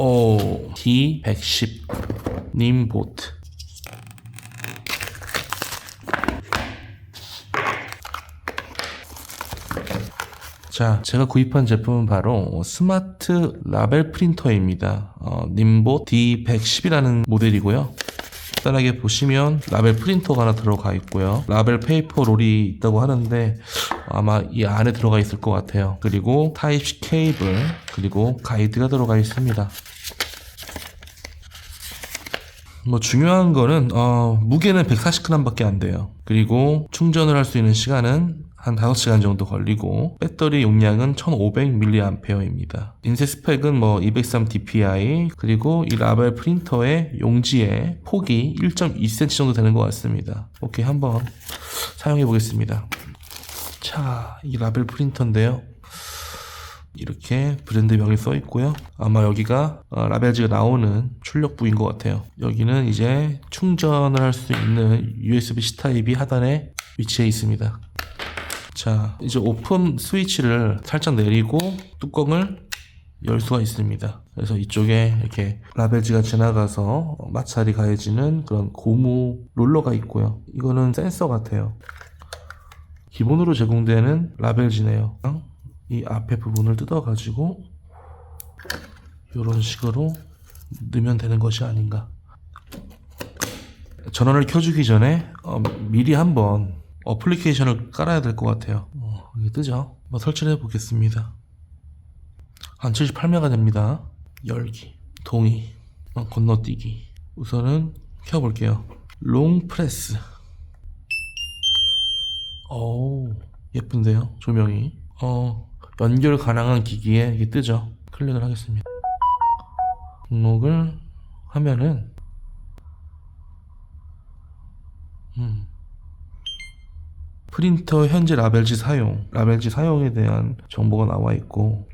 오, D110 님 보트. 자, 제가 구입한 제품은 바로 스마트 라벨 프린터입니다. 어, 님보 D110이라는 모델이고요. 간단하게 보시면 라벨 프린터가 하나 들어가 있고요. 라벨 페이퍼 롤이 있다고 하는데 아마 이 안에 들어가 있을 것 같아요. 그리고 타입C 케이블 그리고 가이드가 들어가 있습니다. 뭐 중요한 거는 어, 무게는 140g밖에 안 돼요. 그리고 충전을 할 수 있는 시간은 한 5시간 정도 걸리고 배터리 용량은 1500mAh입니다. 인쇄 스펙은 뭐 203 dpi 그리고 이 라벨 프린터의 용지의 폭이 1.2cm 정도 되는 것 같습니다. 오케이 한번 사용해 보겠습니다. 자, 이 라벨 프린터인데요. 이렇게 브랜드명이 써 있고요. 아마 여기가 어, 라벨즈가 나오는 출력부인 것 같아요. 여기는 이제 충전을 할 수 있는 USB-C 타입이 하단에 위치해 있습니다. 자, 이제 오픈 스위치를 살짝 내리고 뚜껑을 열 수가 있습니다. 그래서 이쪽에 이렇게 라벨즈가 지나가서 마찰이 가해지는 그런 고무 롤러가 있고요. 이거는 센서 같아요. 기본으로 제공되는 라벨지네요. 이 앞에 부분을 뜯어가지고 이런 식으로 넣으면 되는 것이 아닌가. 전원을 켜주기 전에 어, 미리 한번 어플리케이션을 깔아야 될 것 같아요. 어, 이게 뜨죠? 한번 설치를 해 보겠습니다. 한 78메가 됩니다. 열기, 동의, 어, 건너뛰기. 우선은 켜볼게요. 롱 프레스. 오, 예쁜데요? 조명이. 어, 연결 가능한 기기에 이게 뜨죠? 클릭을 하겠습니다. 등록을 하면은, 음, 프린터 현재 라벨지 사용, 라벨지 사용에 대한 정보가 나와 있고,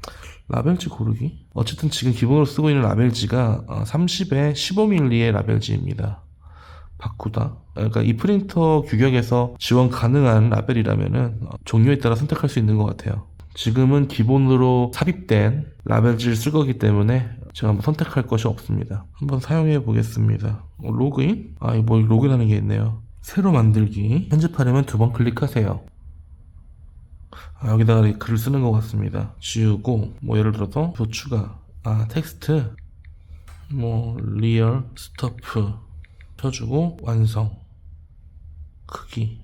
라벨지 고르기? 어쨌든 지금 기본으로 쓰고 있는 라벨지가 30에 15mm의 라벨지입니다. 바꾸다. 그러니까 이 프린터 규격에서 지원 가능한 라벨이라면은 어, 종류에 따라 선택할 수 있는 것 같아요. 지금은 기본으로 삽입된 라벨지를 쓸 거기 때문에 제가 한번 선택할 것이 없습니다. 한번 사용해 보겠습니다. 어, 로그인? 아, 이뭐 로그인하는 게 있네요. 새로 만들기. 편집하려면 두 번 클릭하세요. 아, 여기다가 이 글을 쓰는 것 같습니다. 지우고 뭐 예를 들어서 또 추가. 아 텍스트. 뭐 리얼 스토프 펴주고 완성. 크기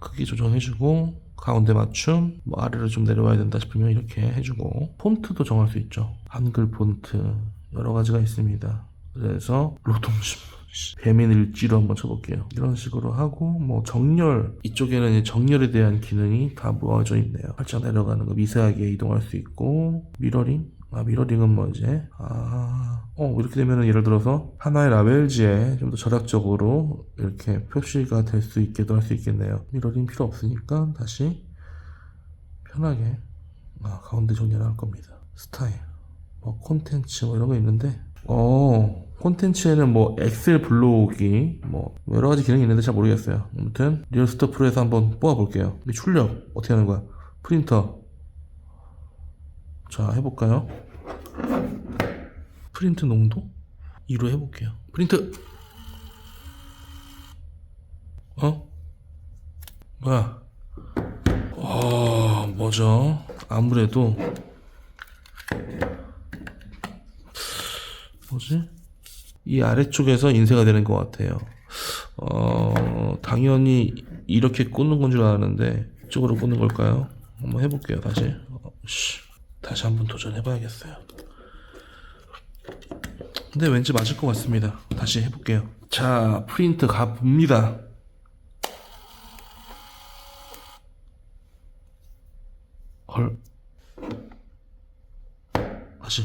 크기 조정해주고 가운데 맞춤 뭐 아래로 좀 내려와야 된다 싶으면 이렇게 해주고 폰트도 정할 수 있죠. 한글 폰트 여러 가지가 있습니다. 그래서 노동신문 배민 일지로 한번 쳐볼게요. 이런 식으로 하고 뭐 정렬 이쪽에는 정렬에 대한 기능이 다 모아져 있네요. 살짝 내려가는 거 미세하게 이동할 수 있고 미러링? 아 미러링은 뭐 이제 아, 어 이렇게 되면은 예를 들어서 하나의 라벨지에 좀 더 절약적으로 이렇게 표시가 될 수 있게도 할 수 있겠네요. 미러링 필요 없으니까 다시 편하게 아, 가운데 정리를 할 겁니다. 스타일, 뭐 콘텐츠 뭐 이런 거 있는데 어 콘텐츠에는 뭐 엑셀 블로우기 뭐 여러 가지 기능이 있는데 잘 모르겠어요. 아무튼 리얼스터 프로에서 한번 뽑아 볼게요. 출력 어떻게 하는 거야? 프린터 자 해볼까요? 프린트 농도 2로 해볼게요. 프린트 어? 뭐야? 어 뭐죠? 아무래도 뭐지? 이 아래쪽에서 인쇄가 되는 것 같아요. 어 당연히 이렇게 꽂는 건줄 알았는데 이쪽으로 꽂는 걸까요? 한번 해볼게요 다시. 어, 씨. 다시 한번 도전해봐야겠어요. 근데 왠지 맞을 것 같습니다. 다시 해볼게요. 자, 프린트 가봅니다. 헐. 다시.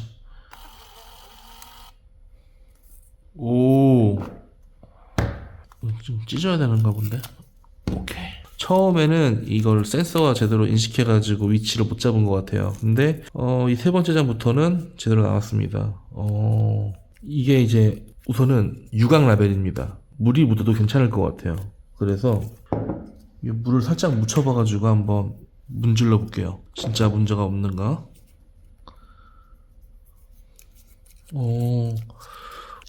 오. 좀 찢어야 되는가 본데? 오케이. 처음에는 이걸 센서가 제대로 인식해가지고 위치를 못 잡은 것 같아요. 근데 어, 이 세 번째 장부터는 제대로 나왔습니다. 어, 이게 이제 우선은 유광 라벨입니다. 물이 묻어도 괜찮을 것 같아요. 그래서 이 물을 살짝 묻혀봐가지고 한번 문질러 볼게요. 진짜 문제가 없는가? 오,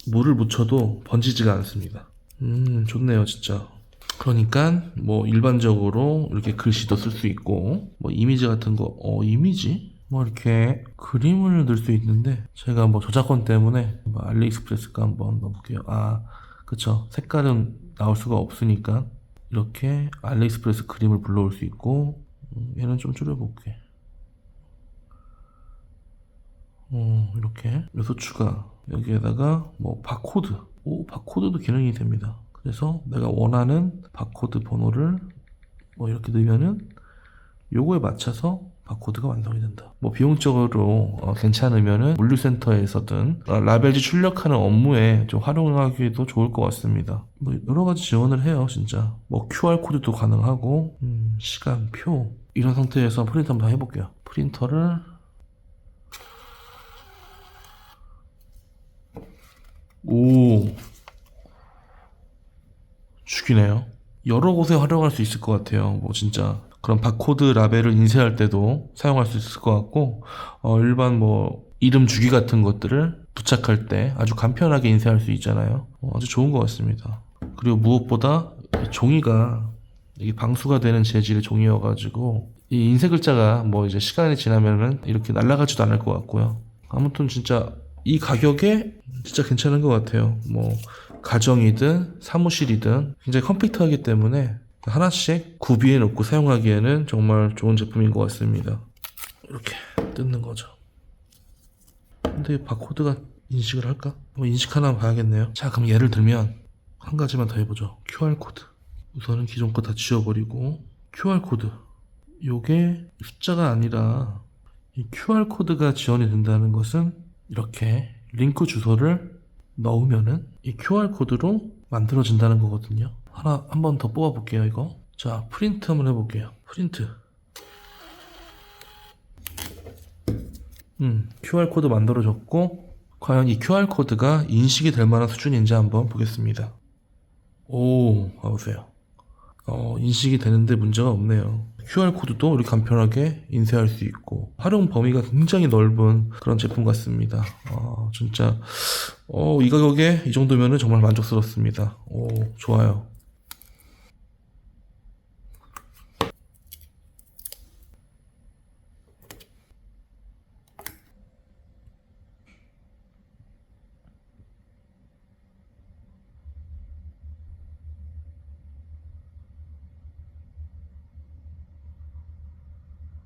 물을 묻혀도 번지지가 않습니다. 음, 좋네요, 진짜. 그러니까 뭐 일반적으로 이렇게 글씨도 쓸 수 있고 뭐 이미지 같은 거, 어 이미지? 뭐 이렇게 그림을 넣을 수 있는데 제가 뭐 저작권 때문에 뭐 알리익스프레스가 한번 넣어볼게요. 아, 그쵸. 색깔은 나올 수가 없으니까 이렇게 알리익스프레스 그림을 불러올 수 있고 음, 얘는 좀 줄여볼게. 어, 이렇게 요소 추가 여기에다가 뭐 바코드 오 바코드도 기능이 됩니다 그래서 내가 원하는 바코드 번호를 뭐 이렇게 넣으면은 요거에 맞춰서 바코드가 완성이 된다. 뭐 비용적으로 어, 괜찮으면은 물류센터에서든 어, 라벨지 출력하는 업무에 좀 활용하기도 좋을 것 같습니다. 뭐 여러 가지 지원을 해요 진짜. 뭐 QR코드도 가능하고 음, 시간표 이런 상태에서 프린터 한번 해볼게요. 프린터를 오 죽이네요. 여러 곳에 활용할 수 있을 것 같아요. 뭐 진짜 그런 바코드 라벨을 인쇄할 때도 사용할 수 있을 것 같고 어, 일반 뭐 이름 주기 같은 것들을 부착할 때 아주 간편하게 인쇄할 수 있잖아요. 어, 아주 좋은 것 같습니다. 그리고 무엇보다 이 종이가 이게 방수가 되는 재질의 종이여가지고 이 인쇄 글자가 뭐 이제 시간이 지나면은 이렇게 날아가지도 않을 것 같고요. 아무튼 진짜 이 가격에 진짜 괜찮은 것 같아요. 뭐 가정이든 사무실이든 굉장히 컴팩트하기 때문에 하나씩 구비해 놓고 사용하기에는 정말 좋은 제품인 것 같습니다. 이렇게 뜯는 거죠. 근데 바코드가 인식을 할까? 뭐 인식 하나 봐야겠네요. 자, 그럼 예를 들면 한 가지만 더 해보죠. QR 코드. 우선은 기존 거 다 지워버리고 QR 코드. 요게 숫자가 아니라 이 QR 코드가 지원이 된다는 것은 이렇게 링크 주소를 넣으면은 이 QR 코드로 만들어진다는 거거든요. 하나 한 번 더 뽑아 볼게요, 이거. 자, 프린트 한번 해 볼게요. 프린트. 음, QR 코드 만들어졌고 과연 이 QR 코드가 인식이 될 만한 수준인지 한번 보겠습니다. 오, 봐보세요. 어, 인식이 되는데 문제가 없네요. QR코드도 이렇게 간편하게 인쇄할 수 있고, 활용 범위가 굉장히 넓은 그런 제품 같습니다. 어, 진짜, 어, 이 가격에 이 정도면은 정말 만족스럽습니다. 오, 좋아요.